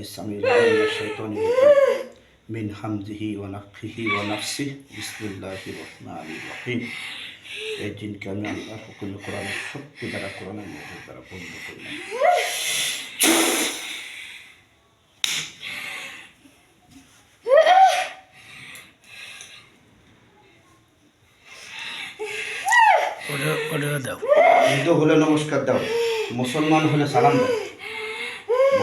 السميع العليم من الشيطان الرجيم من حمده ونفخه ونفسه بسم الله الرحمن الرحيم এই জিনকে আমি আল্লাহর হুকুমে কোরআনের শক্তি দ্বারা কোরআনের মধ্যে দ্বারা বন্ধ করলাম ওটা ওটা দাও হিন্দু হলে নমস্কার দাও মুসলমান হলে সালাম দাও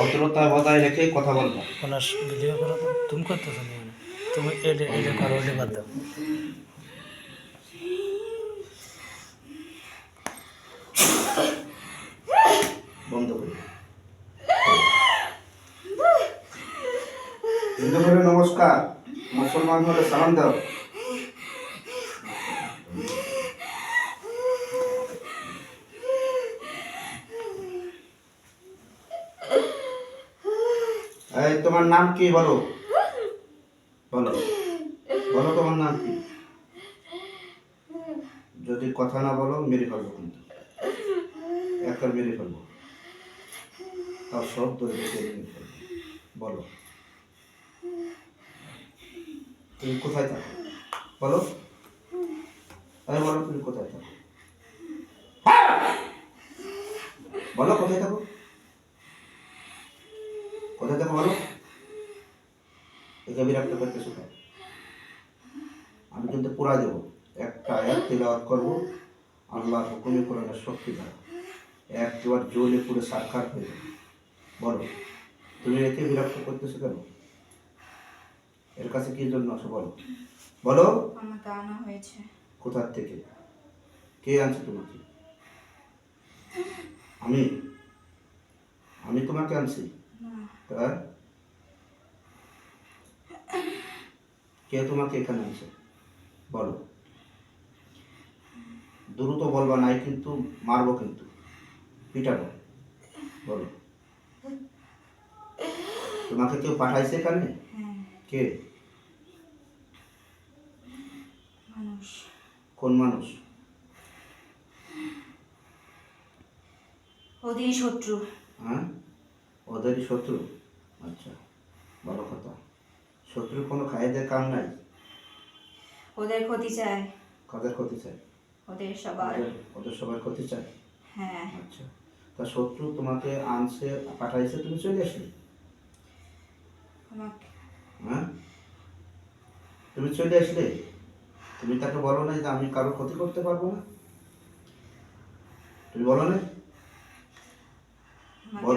ভদ্রতা বজায় রেখে কথা বলব। ওনার ভিডিও করো তো তুমি করতেছো তুমি এটা এটা করো ওটা বাদ দাও। বন্ধ করি। হিন্দু নমস্কার মুসলমান হলে সালাম দাও এই তোমার নাম কি বলো? বলো। বলো তোমার নাম কি? যদি কথা না বলো, মেরে ফেলব কিন্তু। একবার মেরে ফেলব। তার সব ফেলব। বলো। তুমি কোথায় থাকো? বলো। আরে বলো, তুমি কোথায় থাকো? বলো, কোথায় থাকো কোথায় থাকো বলো একে আমি কিন্তু পুরা দেবো। একটা আয়াত তিলাওয়াত করব। আল্লাহ হুকুমে কোরআনের শক্তি দ্বারা একবার পুরো সাক্ষাৎ হয়ে যাবে। বলো তুমি একে বিরক্ত করতেছো কেন? এর কাছে কি জন্য আসো বলো। বলো আমাকে আনা হয়েছে। কোথার থেকে? কে আনছে তোমাকে? আমি? আমি তোমাকে আনছি? না তাই কে তোমাকে এখানে আনছে বলো। দ্রুত বলবা নাই কিন্তু মারবো কিন্তু। পিটাবো। বলো। তোমাকে কেউ পাঠাইছে এখানে? হ্যাঁ। কে? মানুষ। কোন মানুষ? ওদেরই শত্রু। হ্যাঁ? ওদেরই শত্রু? আচ্ছা ভালো কথা। শত্রুর কোনো খায়েদের কাম নাই? ওদের ক্ষতি চায় কাদের ক্ষতি চায় ওদের সবার। ওদের সবার ক্ষতি চায় হ্যাঁ। আচ্ছা। তা শত্রু তোমাকে আনছে পাঠাইছে তুমি চলে আসলে আমাকে হ্যাঁ? তুমি চলে আসলে? তুমি তাকে বলো না যে আমি কারোর ক্ষতি করতে পারব না? তুমি বলো না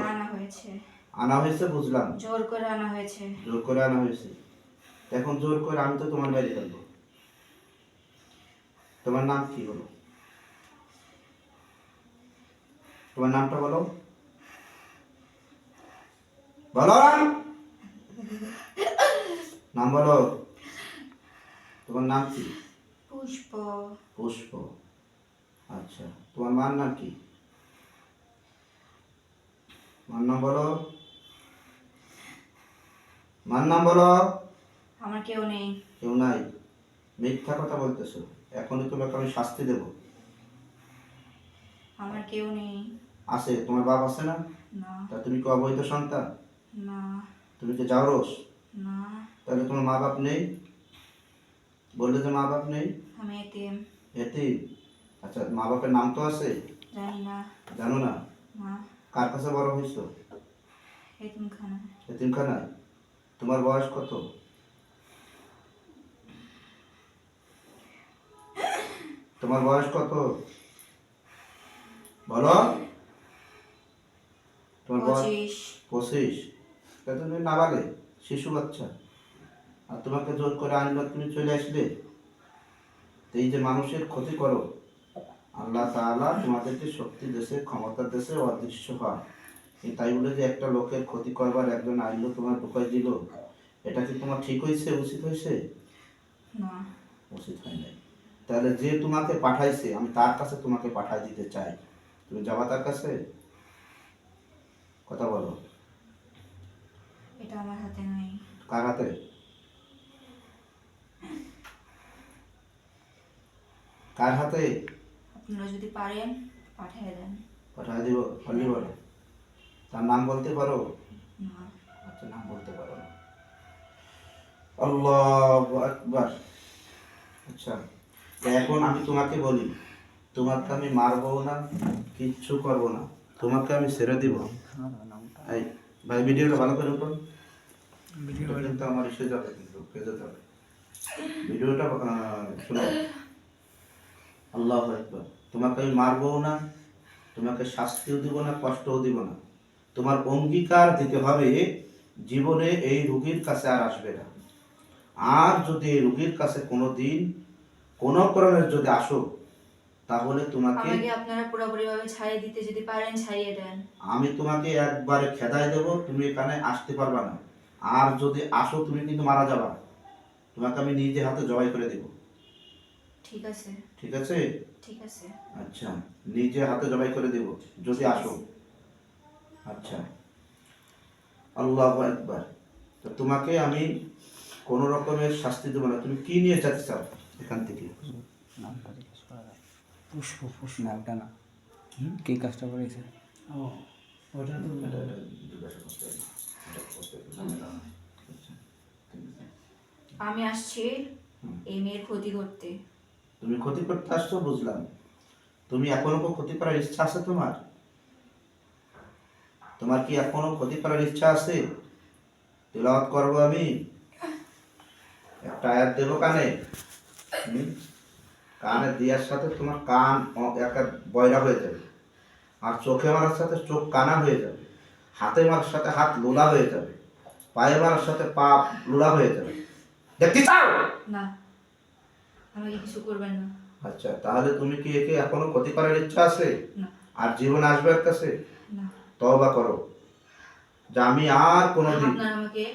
আনা হয়েছে। আনা হয়েছে বুঝলাম। জোর করে আনা হয়েছে। জোর করে আনা হয়েছে। এখন জোর করে আমি তো তোমার বাড়ি ফেলব তোমার নাম কি বলো? তোমার নামটা বলো। বলো নাম বলো। তোমার নাম কি? পুষ্প। পুষ্প। আচ্ছা তোমার মার নাম কি? মার নাম বলো। মার নাম বলো। আমার কেউ নেই। কেউ নাই? মিথ্যা কথা বলতেছো। এখনই তোমাকে আমি শাস্তি দেব। আমার কেউ নেই। আছে? তোমার বাপ আছে না? না। তা তুমি কি অবৈধ সন্তান? না। তুমি কি যাওরস না। তাহলে তোমার মা বাপ নেই? বললে যে মা বাপ নেই? আমি এতিম। এতে আচ্ছা মা বাপের নাম তো আছে? জানি না। জানো না? না। কার কাছে বড় হয়েছো? এতিমখানা এতিমখানায়? তোমার বয়স কত? তোমার বয়স কত? বলো। তোমার বয়স পঁচিশ। তা তুমি নাবালে শিশু বাচ্চা। আর তোমাকে জোর করে আনলো তুমি চলে আসলে? এই যে মানুষের ক্ষতি করো আল্লাহ তাআলা তোমাদেরকে শক্তি দেশে ক্ষমতা দেশে অদৃশ্য হয় এই তাই বলে যে একটা লোকের ক্ষতি করবার একজন আইলো তোমার ঢুকাই দিল। এটা কি তোমার ঠিক হয়েছে উচিত হয়েছে না। উচিত হয় নাই। তাহলে যে তোমাকে পাঠাইছে আমি তার কাছে তোমাকে পাঠাই দিতে চাই। তুমি যাবা তার কাছে? কথা বলো। এটা আমার হাতে নাই। কার হাতে? কার হাতে? আপনারা যদি পারেন পাঠিয়ে দেন। পাঠাই দিব বললি বলো তার নাম বলতে পারো? না। আচ্ছা নাম বলতে পারো না। আল্লাহ আকবার। আচ্ছা। এখন আমি তোমাকে বলি তোমাকে আমি মারবো না কিচ্ছু করব না। তোমাকে আমি ছেড়ে দিব। এই ভাই ভিডিওটা ভালো করে ভিডিও কিন্তু আমার এসে যাবে কিন্তু ফেজে যাবে। ভিডিওটা শোনো। আল্লাহ একবার তোমাকে আমি মারবো না তোমাকে শাস্তিও দিব না কষ্টও দিব না। তোমার অঙ্গীকার দিতে হবে জীবনে এই রুগীর কাছে আর আসবে না। আর যদি এই রুগীর কাছে কোনো দিন কোনো কারণে যদি আসো তাহলে তোমাকে আমাকে আপনারা পুরোপুরি ভাবে ছাড়িয়ে দিতে যদি পারেন ছাড়িয়ে দেন। আমি তোমাকে একবারে খেদাই দেবো তুমি এখানে আসতে পারবা না। আর যদি আসো তুমি কিন্তু মারা যাবা। তোমাকে আমি নিজে হাতে জবাই করে দেব। ঠিক আছে। ঠিক আছে? ঠিক আছে। আচ্ছা নিজে হাতে জবাই করে দেব যদি আসো। আচ্ছা। আল্লাহ একবার তো তোমাকে আমি কোন রকমের শাস্তি দেবো না। তুমি কি নিয়ে যেতে চাও? এখান থেকে। নামটা জিজ্ঞেস করা যায়। পুষ্প পুষ্প। নামটা না। কি কাজটা করেছে? ও ওটা তো না। না। আচ্ছা। আমি আসছি এই মেয়ের ক্ষতি করতে। তুমি ক্ষতি করতে আসছো বুঝলাম। তুমি এখনও ক্ষতি করার ইচ্ছা আছে তোমার? তোমার কি এখনও ক্ষতি করার ইচ্ছা আছে? তেলাওয়াত করব আমি? একটা আয়াত দেবো কানে? কানে দেওয়ার সাথে তোমার কান একটা বয়রা হয়ে যাবে। আর চোখে মারার সাথে চোখ কানা হয়ে যাবে। হাতে মারার সাথে হাত লোলা হয়ে যাবে। পায়ে মারার সাথে পা লোলা হয়ে যাবে। দেখতে চাও? না। আমাকে কিছু করবেন না। আচ্ছা তাহলে তুমি কি একে এখনও ক্ষতি করার ইচ্ছা আছে? আর জীবন আসবে এর কাছে? তবা করো। যে আমি আর কোনোদিন আপনারা আমাকে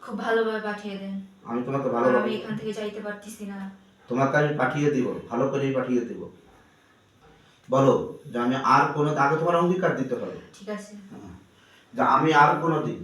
খুব ভালোভাবে পাঠিয়ে দেন। আমি তোমাকে ভালো আমি এখান থেকে যাইতে পারতেছি না। তোমাকে আমি পাঠিয়ে দিব ভালো করেই পাঠিয়ে দিব। বলো যে আমি আর কোনো আগে তোমার অঙ্গীকার দিতে হবে। ঠিক আছে। হ্যাঁ। যে আমি আর কোনোদিন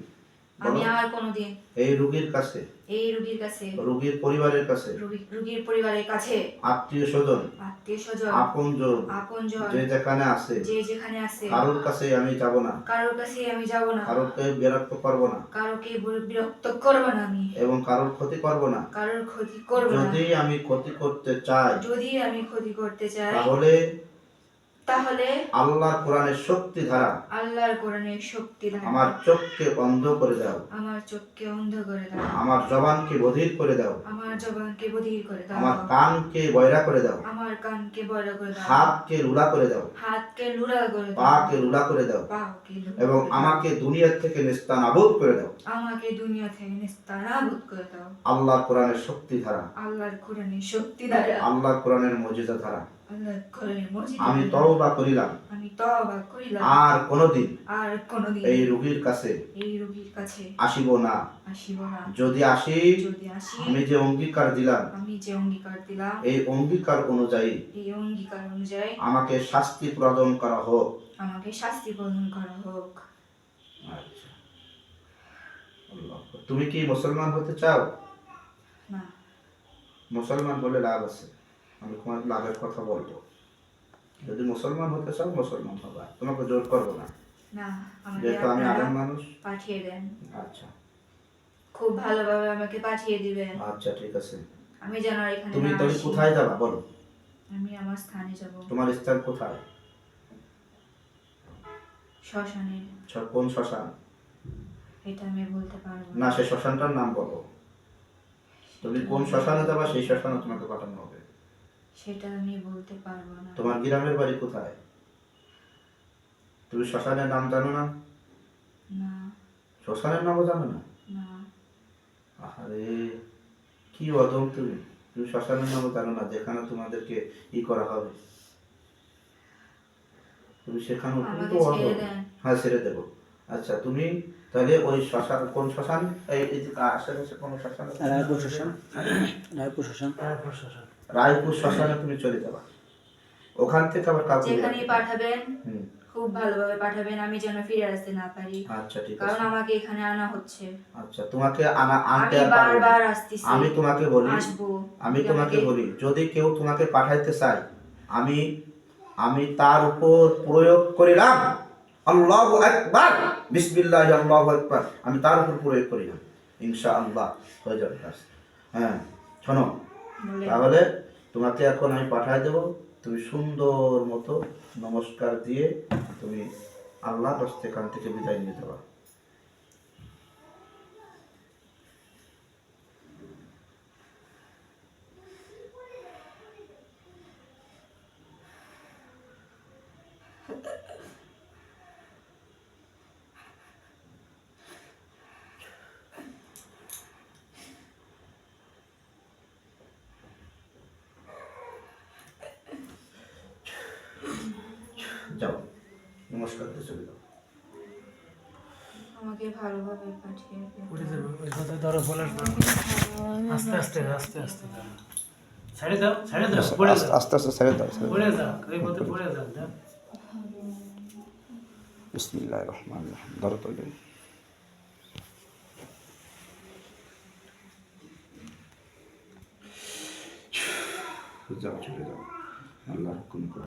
আমি আর কোনোদিন এই রুগীর কাছে। এই রুগীর কাছে। রুগীর পরিবারের কাছে। রুগী- রুগীর পরিবারের কাছে। আত্মীয় স্বজন। আত্মীয় স্বজন। আপন জন। আপনজন। যে যেখানে আছে। যে যেখানে আছে। কারোর কাছে আমি যাব না। কারোর কাছে আমি যাব না। কারোকে বিরক্ত করব না। কারোকে বিরক্ত করব না আমি। এবং কারোর ক্ষতি করব না। কারোর ক্ষতি করব না। যদি আমি ক্ষতি করতে চাই যদি আমি ক্ষতি করতে চাই তাহলে তাহলে আল্লাহ কোরআনের শক্তি ধারা আল্লাহর কোরআনের শক্তি দ্বারা আমার চোখকে বন্ধ করে দাও আমার চোখকে অন্ধ করে দাও আমার জবানকে বধির করে দাও আমার জবানকে বধির করে দাও আমার কানকে বয়রা করে দাও আমার কানকে বড় করে দাও হাতকে রুলা করে দাও হাতকে লুড়া করে দাও পাকে রুলা করে দাও পাকে লুড়া এবং আমাকে দুনিয়া থেকে নিস্তানাবুদ করে দাও আমাকে দুনিয়া থেকে নিস্তারাবুদ করে দাও আল্লাহ কোরআনের শক্তি ধারা আল্লাহর কোরআনের শক্তি দ্বারা আল্লাহ কোরআনের মজিজা ধারা আল্লাহর আমি তওবা করিলাম। আমি তওবা করিলাম। আর কোনোদিন আর কোনদিন এই রোগীর কাছে এই রোগীর কাছে আসিব না। আসিব না। যদি আসি যদি আসি আমি যে অঙ্গীকার দিলাম আমি যে অঙ্গীকার দিলাম এই অঙ্গীকার অনুযায়ী এই অঙ্গীকার অনুযায়ী আমাকে শাস্তি প্রদান করা হোক। আমাকে শাস্তি প্রদান করা হোক। আচ্ছা। তুমি কি মুসলমান হতে চাও? না। মুসলমান বলে লাভ আছে। আমি তোমার লাভের কথা বলব। যদি মুসলমান হতে চাও মুসলমান হবা। তোমাকে জোর করব না। যেহেতু আমি আগাম মানুষ। পাঠিয়ে দেন। আচ্ছা। খুব ভালোভাবে আমাকে পাঠিয়ে দিবেন। আচ্ছা ঠিক আছে। আমি যেন এখানে তুমি তুমি কোথায় যাবা বলো। আমি আমার স্থানে যাব। তোমার স্থান কোথায়? শ্মশানে। কোন শ্মশান? এটা আমি বলতে পারব না। সেই শ্মশানটার নাম বলো। তুমি কোন শ্মশানে যাবা সেই শ্মশানে তোমাকে পাঠানো হবে। সেটা আমি বলতে পারব না। তোমার গ্রামের বাড়ি কোথায়? তুমি শ্মশানের নাম জানো না? না। শ্মশানের নামও জানো না? না। আরে কি অদম তুমি? তুমি শ্মশানের নামও জানো না যেখানে তোমাদেরকে ই করা হবে। তুমি সেখানে তো অদম। হ্যাঁ ছেড়ে দেবো। আচ্ছা তুমি তাহলে ওই শ্মশান কোন শ্মশান? এই আশেপাশে কোন শ্মশান? রায়পুর শ্মশান। রায়পুর শ্মশান। তারপর শোষণ রায়পুর শ্মশানে তুমি চলে যাবা। ওখান থেকে আবার কাউকে নিয়ে যেখানেই পাঠাবেন খুব ভালোভাবে পাঠাবেন আমি যেন ফিরে আসতে না পারি। আচ্ছা ঠিক আছে। কারণ আমাকে এখানে আনা হচ্ছে। আচ্ছা তোমাকে আনা আনতে আর পারব। বারবার আসতেছি। আমি তোমাকে বলি আসব। আমি তোমাকে বলি যদি কেউ তোমাকে পাঠাইতে চায় আমি আমি তার উপর প্রয়োগ করিলাম। আল্লাহু আকবার। বিসমিল্লাহ আল্লাহু আকবার। আমি তার উপর প্রয়োগ করি না ইনশা আল্লাহ হয়ে যাবে হ্যাঁ শোনো। তাহলে তোমাকে এখন আমি পাঠাই দেব। তুমি সুন্দর মতো নমস্কার দিয়ে তুমি আল্লাহ কাছ থেকে বিদায় নিয়ে দেবা যাও দিয়ে চলে যাও। আমাকে ভালোভাবে পাঠিয়ে উঠে যাবে ওই কথা ধরো বলার আস্তে আস্তে আস্তে আস্তে দাও ছেড়ে দাও ছেড়ে দাও পড়ে আস্তে যাও। আস্তে আস্তে ছেড়ে দাও পড়ে যাও ওই পথে পড়ে যাও দাও বিসমিল্লাহ রহমান রহিম। ধরো তো যাও চলে যাও। আল্লাহ হুকুম করো।